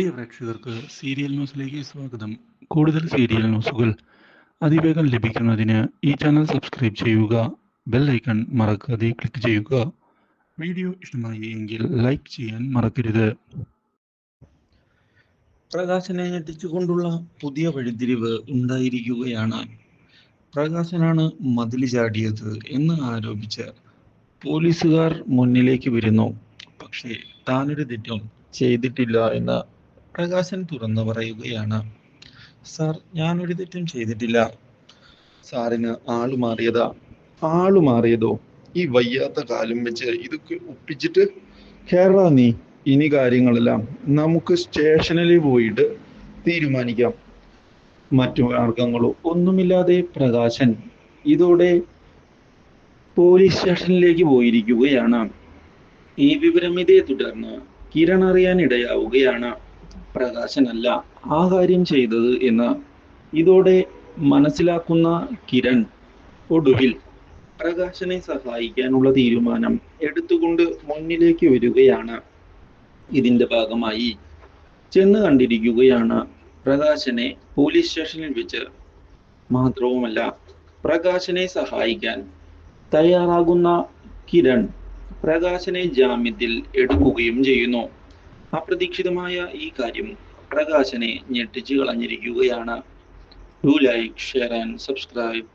പ്രിയ പ്രേക്ഷകർക്ക് സീരിയൽ ന്യൂസിലേക്ക് സ്വാഗതം. കൂടുതൽ സീരിയൽ ന്യൂസുകൾ അതിവേഗം ലഭിക്കുന്നതിന് ഈ ചാനൽ സബ്സ്ക്രൈബ് ചെയ്യുക ബെൽ ഐക്കൺ മറക്കാതെ ക്ലിക്ക് ചെയ്യുക. വീഡിയോ ഇഷ്ടമായി എങ്കിൽ ലൈക്ക് ചെയ്യാൻ മറക്കരുത്. പ്രകാശനെ ഞെട്ടിച്ചുകൊണ്ടുള്ള പുതിയ വഴിതിരിവ് ഉണ്ടായിരിക്കുകയാണ്. പ്രകാശനാണ് മതിൽ ചാടിയത് എന്ന് ആരോപിച്ച് പോലീസുകാർ മുന്നിലേക്ക് വരുന്നു. പക്ഷേ താനൊരു തെറ്റും ചെയ്തിട്ടില്ല എന്ന് പ്രകാശൻ തുറന്നു പറയുകയാണ്. സാർ ഞാനൊരു തെറ്റും ചെയ്തിട്ടില്ല. സാറിന് ആൾ മാറിയതാ. ആൾ മാറിയതോ? ഈ വയ്യാത്ത കാലം വെച്ച് ഇതൊക്കെ ഒപ്പിച്ചിട്ട് കേരള നീ. ഇനി കാര്യങ്ങളെല്ലാം നമുക്ക് സ്റ്റേഷനിൽ പോയിട്ട് തീരുമാനിക്കാം. മറ്റു മാർഗങ്ങളോ ഒന്നുമില്ലാതെ പ്രകാശൻ ഇതോടെ പോലീസ് സ്റ്റേഷനിലേക്ക് പോയിരിക്കുകയാണ്. ഈ വിവരം ഇതേ തുടർന്ന് കിരൺ അറിയാൻ ഇടയാവുകയാണ്. പ്രകാശനല്ല. ആ കാര്യം ചെയ്തത് എന്ന് ഇതോടെ മനസ്സിലാക്കുന്ന കിരൺ ഒടുവിൽ പ്രകാശനെ സഹായിക്കാനുള്ള തീരുമാനം എടുത്തുകൊണ്ട് മുന്നിലേക്ക് വരികയാണ്. ഇതിന്റെ ഭാഗമായി ചെന്ന് കണ്ടിരിക്കുകയാണ് പ്രകാശനെ പോലീസ് സ്റ്റേഷനിൽ വെച്ച്. മാത്രവുമല്ല പ്രകാശനെ സഹായിക്കാൻ തയ്യാറാകുന്ന കിരൺ പ്രകാശനെ ജാമ്യത്തിൽ എടുക്കുകയും ചെയ്യുന്നു. അപ്രതീക്ഷിതമായ ഈ കാര്യം പ്രകാശനെ ഞെട്ടിച്ചു കളഞ്ഞിരിക്കുകയാണ്. Do like share and subscribe